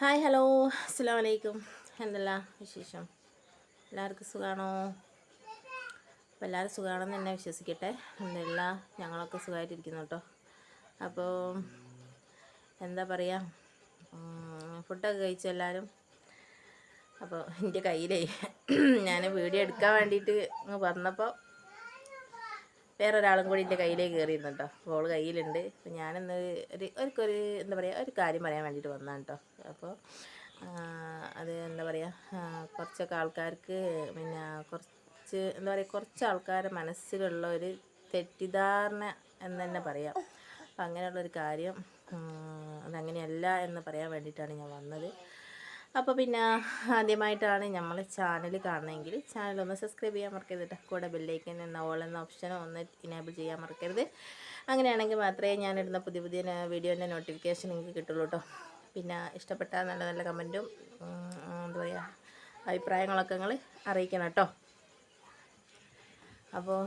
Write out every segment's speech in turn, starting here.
Hi hello. അസ്സാം വലൈക്കും എന്തല്ല വിശേഷം? എല്ലാവർക്കും സുഖമാണോ അപ്പോൾ എല്ലാവരും സുഖമാണെന്ന് തന്നെ വിശ്വസിക്കട്ടെ. എന്തല്ല ഞങ്ങളൊക്കെ സുഖമായിട്ടിരിക്കുന്നു കേട്ടോ അപ്പോൾ എന്താ പറയുക ഫുഡൊക്കെ കഴിച്ചു എല്ലാവരും അപ്പോൾ എന്റെ കയ്യിലേ ഞാൻ വീഡിയോ എടുക്കാൻ വേണ്ടിയിട്ട് വന്നപ്പോൾ വേറൊരാളും കൂടി എന്റെ കയ്യിലേക്ക് കയറിയിരുന്നു കേട്ടോ കയ്യിലുണ്ട്. അപ്പോൾ ഞാനിന്ന് ഒരു ഒരുക്കൊരു എന്താ പറയുക ഒരു കാര്യം പറയാൻ വേണ്ടിയിട്ട് വന്നതാണ് കേട്ടോ അപ്പോൾ അത് എന്താ പറയുക കുറച്ചൊക്കെ ആൾക്കാർക്ക് പിന്നെ കുറച്ച് എന്താ പറയുക കുറച്ച് ആൾക്കാരുടെ മനസ്സിലുള്ള ഒരു തെറ്റിദ്ധാരണ എന്ന് തന്നെ പറയാം. അപ്പം അങ്ങനെയുള്ളൊരു കാര്യം അതങ്ങനെയല്ല എന്ന് പറയാൻ വേണ്ടിയിട്ടാണ് ഞാൻ വന്നത്. അപ്പോൾ പിന്നെ ആദ്യമായിട്ടാണ് നമ്മൾ ചാനൽ കാണുന്നതെങ്കിൽ ചാനൽ ഒന്ന് സബ്സ്ക്രൈബ് ചെയ്യാൻ മറക്കരുത്. കൂടെ ബെല്ലൈക്കൻ എന്ന ഓൾ എന്ന ഓപ്ഷൻ ഒന്ന് ഇനേബിൾ ചെയ്യാൻ മറക്കരുത്. അങ്ങനെയാണെങ്കിൽ മാത്രമേ ഞാനിടുന്ന പുതിയ പുതിയ വീഡിയോന്റെ നോട്ടിഫിക്കേഷൻ നിങ്ങൾക്ക് കിട്ടുള്ളൂ കേട്ടോ പിന്നെ ഇഷ്ടപ്പെട്ട നല്ല നല്ല കമന്റും എന്താ പറയുക അഭിപ്രായങ്ങളൊക്കെ നിങ്ങൾ അറിയിക്കണം കേട്ടോ അപ്പോൾ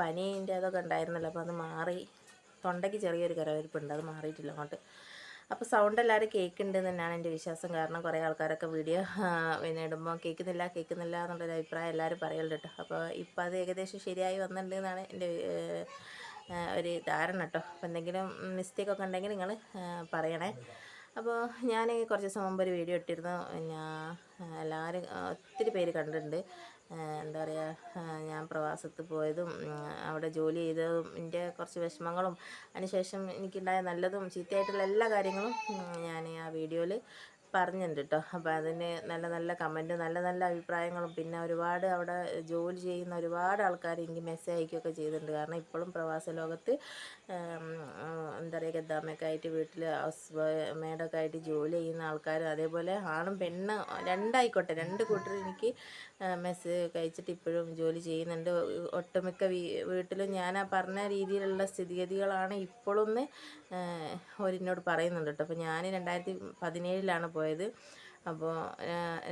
പനീന്റെ അതൊക്കെ ഉണ്ടായിരുന്നല്ലോ അപ്പോൾ അത് മാറി. തൊണ്ടയ്ക്ക് ചെറിയൊരു കരവരിപ്പുണ്ട് അത് മാറിയിട്ടില്ല അങ്ങോട്ട്. അപ്പോൾ സൗണ്ട് എല്ലാവരും കേൾക്കുന്നുണ്ട് തന്നെയാണ് എന്റെ വിശ്വാസം. കാരണം കുറേ ആൾക്കാരൊക്കെ വീഡിയോ പിന്നെ ഇടുമ്പോൾ കേൾക്കുന്നില്ല കേൾക്കുന്നില്ല എന്നുള്ളൊരു അഭിപ്രായം എല്ലാവരും പറയലുണ്ട് കേട്ടോ. അപ്പോൾ ഇപ്പോൾ അത് ഏകദേശം ശരിയായി വന്നിട്ടുണ്ട് എന്നാണ് എന്റെ ഒരു ധാരണ കേട്ടോ. അപ്പോൾ എന്തെങ്കിലും മിസ്റ്റേക്ക് ഒക്കെ ഉണ്ടെങ്കിൽ നിങ്ങൾ പറയണേ. അപ്പോൾ ഞാൻ കുറച്ച് ദിവസം മുമ്പ് ഒരു വീഡിയോ ഇട്ടിരുന്നു. ഞാൻ എല്ലാവരും ഒത്തിരി പേര് കണ്ടിട്ടുണ്ട്. എന്താ പറയുക ഞാൻ പ്രവാസത്ത് പോയതും അവിടെ ജോലി ചെയ്തതും എന്റെ കുറച്ച് വിഷമങ്ങളും അതിനുശേഷം എനിക്കുണ്ടായ നല്ലതും ചീത്തയായിട്ടുള്ള എല്ലാ കാര്യങ്ങളും ഞാൻ ആ വീഡിയോയിൽ പറഞ്ഞിട്ടുണ്ട് കേട്ടോ അപ്പോൾ അതിന് നല്ല നല്ല കമന്റ് നല്ല നല്ല അഭിപ്രായങ്ങളും പിന്നെ ഒരുപാട് അവിടെ ജോലി ചെയ്യുന്ന ഒരുപാട് ആൾക്കാർ എനിക്ക് മെസ്സേജ് അയക്കുകയൊക്കെ ചെയ്തിട്ടുണ്ട്. കാരണം ഇപ്പോഴും പ്രവാസ ലോകത്ത് എന്താ പറയുക ഗദ്ദാമയൊക്കെ ആയിട്ട് വീട്ടിൽ ഹൗസ് മേഡൊക്കെ ആയിട്ട് ജോലി ചെയ്യുന്ന ആൾക്കാർ അതേപോലെ ആണും പെണ്ണ് രണ്ടായിക്കോട്ടെ രണ്ട് കൂട്ടർ എനിക്ക് മെസ്സേജ് അയച്ചിട്ട് ഇപ്പോഴും ജോലി ചെയ്യുന്നുണ്ട്. ഒട്ടുമിക്ക വീട്ടിലും ഞാൻ ആ പറഞ്ഞ രീതിയിലുള്ള സ്ഥിതിഗതികളാണ് ഇപ്പോഴൊന്ന് അവരെന്നോട് പറയുന്നുണ്ട് കേട്ടോ അപ്പോൾ ഞാൻ രണ്ടായിരത്തി പതിനേഴിലാണ് പോയത്. അപ്പോൾ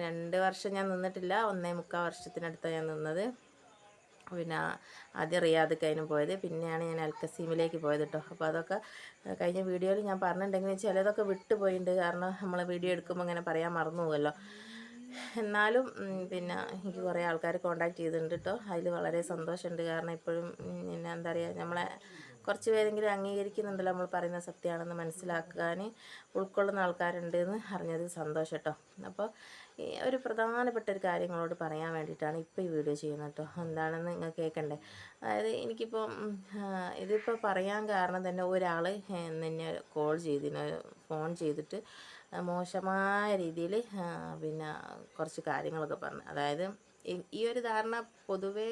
രണ്ട് വർഷം ഞാൻ നിന്നിട്ടില്ല. ഒന്നേ മുക്കാൽ വർഷത്തിനടുത്താണ് ഞാൻ നിന്നത്. പിന്നെ ആദ്യം റിയാദക്കായിരുന്നു പോയത്. പിന്നെയാണ് ഞാൻ അൽക്കസീമിലേക്ക് പോയത് കേട്ടോ അപ്പോൾ അതൊക്കെ കഴിഞ്ഞ വീഡിയോയിൽ ഞാൻ പറഞ്ഞിട്ടുണ്ടെങ്കിൽ ചിലതൊക്കെ വിട്ടുപോയിട്ടുണ്ട് കാരണം നമ്മൾ വീഡിയോ എടുക്കുമ്പോൾ ഇങ്ങനെ പറയാൻ മറന്നു പോകുമല്ലോ എന്നാലും പിന്നെ എനിക്ക് കുറേ ആൾക്കാർ കോണ്ടാക്ട് ചെയ്തിട്ടുണ്ട് കേട്ടോ അതിൽ വളരെ സന്തോഷമുണ്ട് കാരണം ഇപ്പോഴും പിന്നെ എന്താ പറയുക നമ്മളെ കുറച്ച് പേരെങ്കിലും അംഗീകരിക്കുന്നുണ്ടല്ലോ നമ്മൾ പറയുന്ന സത്യമാണെന്ന് മനസ്സിലാക്കാൻ ഉൾക്കൊള്ളുന്ന ആൾക്കാരുണ്ട് എന്ന് അറിഞ്ഞത് സന്തോഷം കേട്ടോ. അപ്പോൾ ഒരു പ്രധാനപ്പെട്ട ഒരു കാര്യങ്ങളോട് പറയാൻ വേണ്ടിയിട്ടാണ് ഇപ്പോൾ ഈ വീഡിയോ ചെയ്യുന്നത് കേട്ടോ. എന്താണെന്ന് നിങ്ങൾ കേൾക്കണ്ടേ? അതായത് എനിക്കിപ്പോൾ ഇതിപ്പോൾ പറയാൻ കാരണം തന്നെ ഒരാൾ എന്നെ കോൾ ചെയ്തിന് ഫോൺ ചെയ്തിട്ട് മോശമായ രീതിയിൽ പിന്നെ കുറച്ച് കാര്യങ്ങളൊക്കെ പറഞ്ഞു. അതായത് ഈ ഒരു ധാരണ പൊതുവേ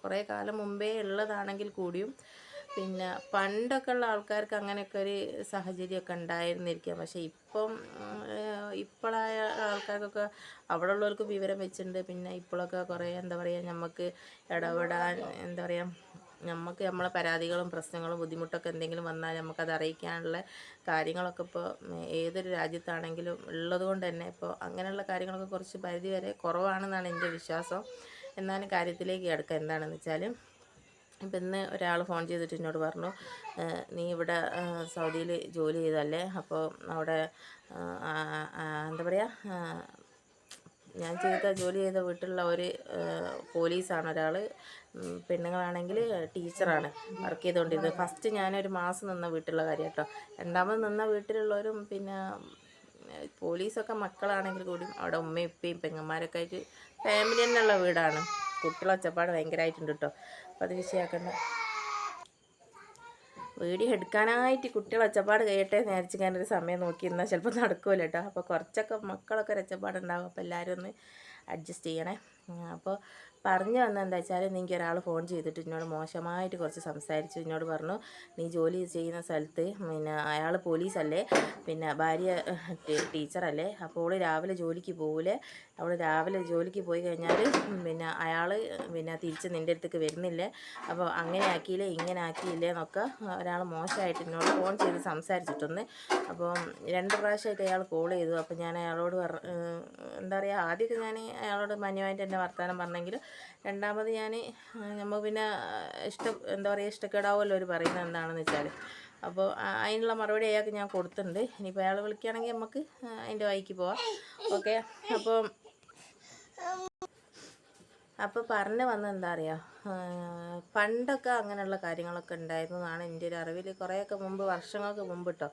കുറേ കാലം മുമ്പേ ഉള്ളതാണെങ്കിൽ കൂടിയും പിന്നെ പണ്ടൊക്കെ ഉള്ള ആൾക്കാർക്ക് അങ്ങനെയൊക്കെ ഒരു സാഹചര്യമൊക്കെ ഉണ്ടായിരുന്നിരിക്കാം. പക്ഷേ ഇപ്പം ഇപ്പോഴായ ആൾക്കാർക്കൊക്കെ അവിടെ ഉള്ളവർക്ക് വിവരം വെച്ചിട്ടുണ്ട്. പിന്നെ ഇപ്പോഴൊക്കെ കുറേ എന്താ പറയുക നമുക്ക് ഇടപെടാൻ എന്താ പറയുക നമുക്ക് നമ്മളെ പരാതികളും പ്രശ്നങ്ങളും ബുദ്ധിമുട്ടൊക്കെ എന്തെങ്കിലും വന്നാൽ നമുക്കത് അറിയിക്കാനുള്ള കാര്യങ്ങളൊക്കെ ഇപ്പോൾ ഏതൊരു രാജ്യത്താണെങ്കിലും ഉള്ളത് കൊണ്ട് തന്നെ ഇപ്പോൾ അങ്ങനെയുള്ള കാര്യങ്ങളൊക്കെ കുറച്ച് പരിധി വരെ കുറവാണെന്നാണ് എന്റെ വിശ്വാസം. എന്നാലും കാര്യത്തിലേക്ക് കിടക്കുക എന്താണെന്ന് വെച്ചാൽ ഇപ്പം ഇന്ന് ഒരാൾ ഫോൺ ചെയ്തിട്ട് എന്നോട് പറഞ്ഞു നീ ഇവിടെ സൗദിയിൽ ജോലി ചെയ്തല്ലേ? അപ്പോൾ അവിടെ എന്താ പറയുക ഞാൻ ചെയ്ത ജോലി ചെയ്ത വീട്ടിലുള്ള ഒരു പോലീസാണ് ഒരാൾ പെണ്ണുങ്ങളാണെങ്കിൽ ടീച്ചറാണ് വർക്ക് ചെയ്തുകൊണ്ടിരുന്നത് ഫസ്റ്റ് ഞാനൊരു മാസം നിന്ന വീട്ടിലുള്ള കാര്യം കേട്ടോ. രണ്ടാമത് നിന്ന വീട്ടിലുള്ളവരും പിന്നെ പോലീസൊക്കെ മക്കളാണെങ്കിൽ കൂടിയും അവിടെ ഉമ്മയും ഉപ്പയും പെങ്ങന്മാരൊക്കെ ആയിട്ട് ഫാമിലി തന്നെയുള്ള വീടാണ്. കുട്ടികളൊച്ചപ്പാട് ഭയങ്കരമായിട്ടുണ്ട് കേട്ടോ അപ്പോൾ അത് വിഷയമാക്കണ്ട വീഡിയോ എടുക്കാനായിട്ട് കുട്ടികളെ ഒച്ചപ്പാട് കഴിയട്ടെ നേരിച്ച് ഒരു സമയം നോക്കി എന്നാൽ ചിലപ്പോൾ നടക്കുമല്ലോ കേട്ടോ അപ്പോൾ കുറച്ചൊക്കെ മക്കളൊക്കെ ഒച്ചപ്പാടുണ്ടാകും അപ്പോൾ എല്ലാവരും ഒന്ന് അഡ്ജസ്റ്റ് ചെയ്യണേ. അപ്പോൾ പറഞ്ഞു വന്നത് എന്താ വെച്ചാൽ എനിക്ക് ഒരാൾ ഫോൺ ചെയ്തിട്ട് എന്നോട് മോശമായിട്ട് കുറച്ച് സംസാരിച്ചു എന്നോട് പറഞ്ഞു നീ ജോലി ചെയ്യുന്ന സ്ഥലത്ത് പിന്നെ അയാൾ പോലീസല്ലേ പിന്നെ ഭാര്യ ടീച്ചറല്ലേ അപ്പോൾ അവൾ രാവിലെ ജോലിക്ക് പോകില്ലേ അവൾ രാവിലെ ജോലിക്ക് പോയി കഴിഞ്ഞാൽ പിന്നെ അയാൾ പിന്നെ തിരിച്ച് നിന്റെ അടുത്തേക്ക് വരുന്നില്ലേ? അപ്പോൾ അങ്ങനെ ആക്കിയില്ലേ ഇങ്ങനെ ആക്കിയില്ലേ എന്നൊക്കെ ഒരാൾ മോശമായിട്ട് എന്നോട് ഫോൺ ചെയ്ത് സംസാരിച്ചിട്ടൊന്ന് അപ്പോൾ രണ്ട് പ്രാവശ്യമായിട്ട് അയാൾ കോൾ ചെയ്തു. അപ്പോൾ ഞാൻ അയാളോട് എന്താ പറയുക ആദ്യമൊക്കെ ഞാൻ അയാളോട് മാന്യമായിട്ട് എന്റെ വർത്തമാനം പറഞ്ഞെങ്കിൽ രണ്ടാമത് ഞാൻ നമ്മൾ പിന്നെ ഇഷ്ടം എന്താ പറയുക ഇഷ്ടക്കേടാവുമല്ലോ അവർ പറയുന്നത് എന്താണെന്ന് വെച്ചാൽ അപ്പോൾ അതിനുള്ള മറുപടി അയാൾക്ക് ഞാൻ കൊടുത്തിട്ടുണ്ട്. ഇനിയിപ്പോൾ അയാൾ വിളിക്കുകയാണെങ്കിൽ നമുക്ക് അതിന്റെ വഴിക്ക് പോവാം. ഓക്കെ? അപ്പോൾ അപ്പോൾ പറഞ്ഞു വന്നത് എന്താ അറിയോ? ആഹ് പണ്ടൊക്കെ അങ്ങനെയുള്ള കാര്യങ്ങളൊക്കെ ഉണ്ടായിരുന്നു എന്നാണ് എന്റെ ഒരു അറിവിൽ കുറേയൊക്കെ മുമ്പ് വർഷങ്ങൾക്ക് മുമ്പ് കേട്ടോ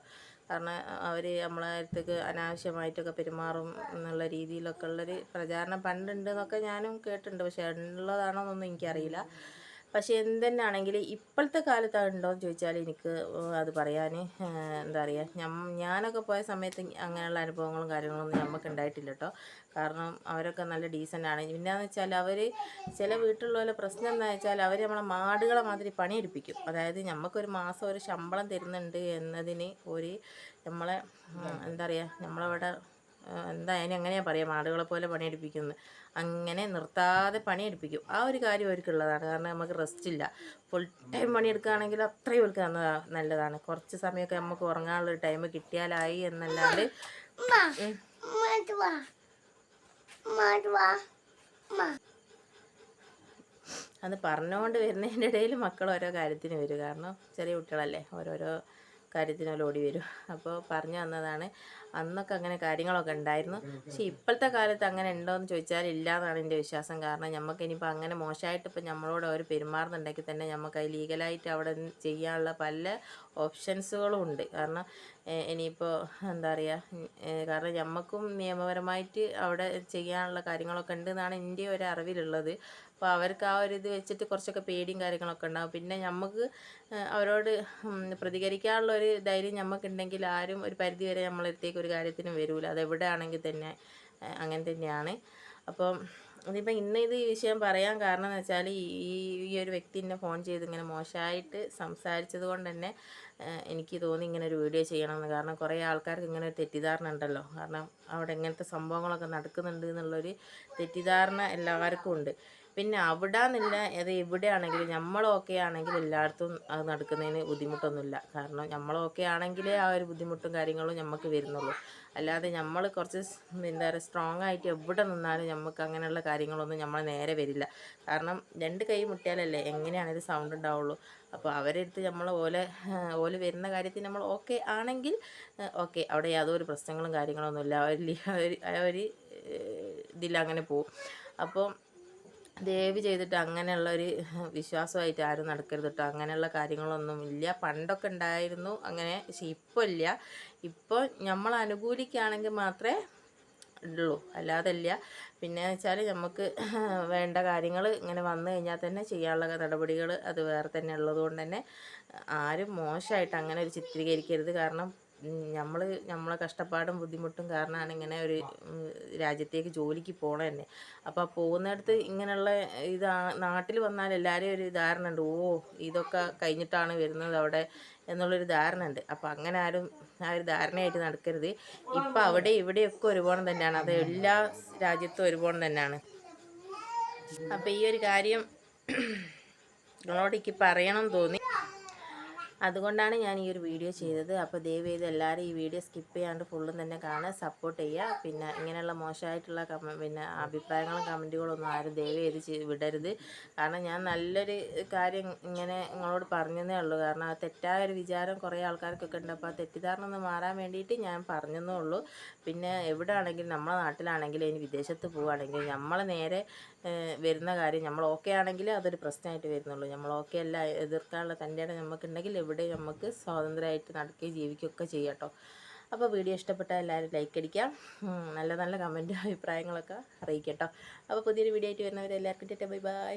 കാരണം അവർ നമ്മളെ അടുത്തേക്ക് അനാവശ്യമായിട്ടൊക്കെ പെരുമാറും എന്നുള്ള രീതിയിലൊക്കെ ഉള്ളൊരു പ്രചാരണം പണ്ടുണ്ട് എന്നൊക്കെ ഞാനും കേട്ടിട്ടുണ്ട്. പക്ഷേ ഉള്ളതാണോ എന്നൊന്നും എനിക്കറിയില്ല. പക്ഷേ എന്തെന്നാണെങ്കിൽ ഇപ്പോഴത്തെ കാലത്ത് ഉണ്ടോ എന്ന് ചോദിച്ചാൽ എനിക്ക് അത് പറയാൻ എന്താ പറയുക ഞാനൊക്കെ പോയ സമയത്ത് അങ്ങനെയുള്ള അനുഭവങ്ങളും കാര്യങ്ങളൊന്നും നമുക്ക് ഉണ്ടായിട്ടില്ല കേട്ടോ കാരണം അവരൊക്കെ നല്ല ഡീസന്റ് ആണ്. പിന്നെയെന്ന് വെച്ചാൽ അവർ ചില വീട്ടിലുള്ള പ്രശ്നം എന്താ വെച്ചാൽ അവർ നമ്മളെ മാടുകളെ മാതിരി പണിയെടുപ്പിക്കും. അതായത് നമുക്കൊരു മാസം ഒരു ശമ്പളം തരുന്നുണ്ട് എന്നതിന് ഒരു നമ്മളെ എന്താ പറയുക നമ്മളവിടെ എന്താ അതിന് എങ്ങനെയാണ് പറയാം. ആടുകളെ പോലെ പണിയെടുപ്പിക്കുന്നത് അങ്ങനെ നിർത്താതെ പണിയെടുപ്പിക്കും. ആ ഒരു കാര്യം അവർക്കുള്ളതാണ്. കാരണം നമുക്ക് റെസ്റ്റ് ഇല്ല. ഫുൾ ടൈം പണിയെടുക്കുകയാണെങ്കിൽ അത്രയും അവർക്ക് നല്ലതാണ്. കുറച്ച് സമയമൊക്കെ നമുക്ക് ഉറങ്ങാനുള്ള ടൈം കിട്ടിയാലായി എന്നല്ലാണ്ട്. അത് പറഞ്ഞുകൊണ്ട് വരുന്നതിന്റെ ഇടയിൽ മക്കൾ ഓരോ കാര്യത്തിന് വരും. കാരണം ചെറിയ കുട്ടികളല്ലേ. ഓരോരോ കാര്യത്തിന് ഓടി വരും. അപ്പോൾ പറഞ്ഞു തന്നതാണ്. അന്നൊക്കെ അങ്ങനെ കാര്യങ്ങളൊക്കെ ഉണ്ടായിരുന്നു. പക്ഷേ ഇപ്പോഴത്തെ കാലത്ത് അങ്ങനെ ഉണ്ടോ എന്ന് ചോദിച്ചാൽ ഇല്ല എന്നാണ് എന്റെ വിശ്വാസം. കാരണം നമുക്ക് ഇനിയിപ്പോൾ അങ്ങനെ മോശമായിട്ട് ഇപ്പം നമ്മളോട് അവർ പെരുമാറുന്നുണ്ടെങ്കിൽ തന്നെ നമുക്ക് അത് ലീഗലായിട്ട് അവിടെ ചെയ്യാനുള്ള പല ഓപ്ഷൻസുകളും ഉണ്ട്. കാരണം ഇനിയിപ്പോൾ എന്താ പറയുക കാരണം നമുക്കും നിയമപരമായിട്ട് അവിടെ ചെയ്യാനുള്ള കാര്യങ്ങളൊക്കെ ഉണ്ട് എന്നാണ് എന്റെ ഒരു അറിവിലുള്ളത്. അപ്പോൾ അവർക്ക് ആ ഒരു ഇത് വെച്ചിട്ട് കുറച്ചൊക്കെ പേടിയും കാര്യങ്ങളൊക്കെ ഉണ്ടാകും പിന്നെ നമുക്ക് അവരോട് പ്രതികരിക്കാനുള്ള ഒരു ധൈര്യം നമുക്കുണ്ടെങ്കിൽ ആരും ഒരു പരിധി വരെ നമ്മളടുത്തേക്ക് ഒരു കാര്യത്തിനും വരില്ല അതെവിടെ ആണെങ്കിൽ തന്നെ അങ്ങനെ തന്നെയാണ്. അപ്പം ഇതിപ്പോൾ ഇന്ന് ഇത് ഈ വിഷയം പറയാൻ കാരണം എന്ന് വെച്ചാൽ ഈ ഈ ഒരു വ്യക്തി എന്നെ ഫോൺ ചെയ്ത് ഇങ്ങനെ മോശമായിട്ട് സംസാരിച്ചത് കൊണ്ട് തന്നെ എനിക്ക് തോന്നി ഇങ്ങനെ ഒരു വീഡിയോ ചെയ്യണമെന്ന്. കാരണം കുറേ ആൾക്കാർക്ക് ഇങ്ങനെ ഒരു തെറ്റിദ്ധാരണ ഉണ്ടല്ലോ. കാരണം അവിടെ ഇങ്ങനത്തെ സംഭവങ്ങളൊക്കെ നടക്കുന്നുണ്ട് എന്നുള്ളൊരു തെറ്റിദ്ധാരണ എല്ലാവർക്കും ഉണ്ട്. പിന്നെ അവിടെ നിന്നില്ല അത് എവിടെയാണെങ്കിലും നമ്മളൊക്കെ ആണെങ്കിൽ എല്ലായിടത്തും അത് നടക്കുന്നതിന് ബുദ്ധിമുട്ടൊന്നുമില്ല. കാരണം നമ്മളൊക്കെ ആണെങ്കിലേ ആ ഒരു ബുദ്ധിമുട്ടും കാര്യങ്ങളും നമുക്ക് വരുന്നുള്ളൂ. അല്ലാതെ നമ്മൾ കുറച്ച് എന്താ പറയുക സ്ട്രോങ് ആയിട്ട് എവിടെ നിന്നാലും നമുക്ക് അങ്ങനെയുള്ള കാര്യങ്ങളൊന്നും നമ്മൾ നേരെ വരില്ല. കാരണം രണ്ട് കൈ മുട്ടിയാലല്ലേ എങ്ങനെയാണെങ്കിലും സൗണ്ട് ഉണ്ടാവുള്ളൂ. അപ്പോൾ അവരെടുത്ത് നമ്മൾ ഓലെ ഓൽ വരുന്ന കാര്യത്തിൽ നമ്മൾ ഓക്കെ ആണെങ്കിൽ ഓക്കെ അവിടെ യാതൊരു പ്രശ്നങ്ങളും കാര്യങ്ങളൊന്നുമില്ല. ആ ഒരു ഇതിൽ അങ്ങനെ പോവും. അപ്പോൾ ദയവ് ചെയ്തിട്ട് അങ്ങനെയുള്ള ഒരു വിശ്വാസമായിട്ട് ആരും നടക്കരുത് കേട്ടോ അങ്ങനെയുള്ള കാര്യങ്ങളൊന്നും ഇല്ല. പണ്ടൊക്കെ ഉണ്ടായിരുന്നു. അങ്ങനെ പക്ഷെ ഇപ്പോൾ ഇല്ല. ഇപ്പോൾ നമ്മൾ അനുകൂലിക്കുകയാണെങ്കിൽ മാത്രമേ ഉള്ളൂ. അല്ലാതെ ഇല്ല പിന്നെ വെച്ചാൽ നമുക്ക് വേണ്ട കാര്യങ്ങൾ ഇങ്ങനെ വന്നു കഴിഞ്ഞാൽ തന്നെ ചെയ്യാനുള്ള നടപടികൾ അത് വേറെ തന്നെ ഉള്ളതുകൊണ്ട് തന്നെ ആരും മോശമായിട്ട് അങ്ങനെ ഒരു ചിത്രീകരിക്കരുത്. കാരണം നമ്മൾ നമ്മളെ കഷ്ടപ്പാടും ബുദ്ധിമുട്ടും കാരണമാണ് ഇങ്ങനെ ഒരു രാജ്യത്തേക്ക് ജോലിക്ക് പോകണത് തന്നെ. അപ്പോൾ പോകുന്നിടത്ത് ഇങ്ങനെയുള്ള ഇതാ നാട്ടിൽ വന്നാൽ എല്ലാവരും ഒരു ധാരണ ഉണ്ട്. ഓ ഇതൊക്കെ കഴിഞ്ഞിട്ടാണ് വരുന്നത് അവിടെ എന്നുള്ളൊരു ധാരണ ഉണ്ട്. അപ്പോൾ അങ്ങനെ ആരും ആ ഒരു ധാരണയായിട്ട് നടക്കരുത്. ഇപ്പം അവിടെ ഇവിടെയൊക്കെ ഒരുപോലെ തന്നെയാണ്. അത് എല്ലാ രാജ്യത്തും ഒരുപോലെ തന്നെയാണ്. അപ്പോൾ ഈ ഒരു കാര്യം നിങ്ങളോട് എനിക്ക് പറയണം തോന്നി. അതുകൊണ്ടാണ് ഞാൻ ഈ ഒരു വീഡിയോ ചെയ്തത്. അപ്പോൾ ദയവ് ചെയ്ത് എല്ലാവരും ഈ വീഡിയോ സ്കിപ്പ് ചെയ്യാണ്ട് ഫുള്ളും തന്നെ കാണുക സപ്പോർട്ട് ചെയ്യുക. പിന്നെ ഇങ്ങനെയുള്ള മോശമായിട്ടുള്ള കമ പിന്നെ അഭിപ്രായങ്ങളും കമന്റുകളും ഒന്നും ആരും ദയവ് ചെയ്ത് വിടരുത്. കാരണം ഞാൻ നല്ലൊരു കാര്യം ഇങ്ങനെ നിങ്ങളോട് പറഞ്ഞതേ ഉള്ളൂ. കാരണം ആ തെറ്റായ ഒരു വിചാരം കുറേ ആൾക്കാർക്കൊക്കെ ഉണ്ട്. അപ്പോൾ ആ തെറ്റിദ്ധാരണ ഒന്ന് മാറാൻ വേണ്ടിയിട്ട് ഞാൻ പറഞ്ഞതേ ഉള്ളൂ. പിന്നെ എവിടെ ആണെങ്കിലും നമ്മളെ നാട്ടിലാണെങ്കിലും ഇനി വിദേശത്ത് പോവുകയാണെങ്കിൽ നമ്മൾ നേരെ വരുന്ന കാര്യം നമ്മൾ ഓക്കെ ആണെങ്കിൽ അതൊരു പ്രശ്നമായിട്ട് വരുന്നുള്ളൂ. നമ്മൾ ഓക്കെ അല്ല എതിർക്കാനുള്ള തന്റെ നമുക്കുണ്ടെങ്കിൽ നമുക്ക് സ്വാതന്ത്ര്യമായിട്ട് നടക്കുകയും ജീവിക്കുകയൊക്കെ ചെയ്യാം കേട്ടോ അപ്പോൾ വീഡിയോ ഇഷ്ടപ്പെട്ട എല്ലാവരും ലൈക്ക് അടിക്കാം. നല്ല നല്ല കമന്റും അഭിപ്രായങ്ങളൊക്കെ അറിയിക്കാം കേട്ടോ അപ്പോൾ പുതിയൊരു വീഡിയോ ആയിട്ട് വരുന്നവരെല്ലാവർക്കും ബൈ ബൈ.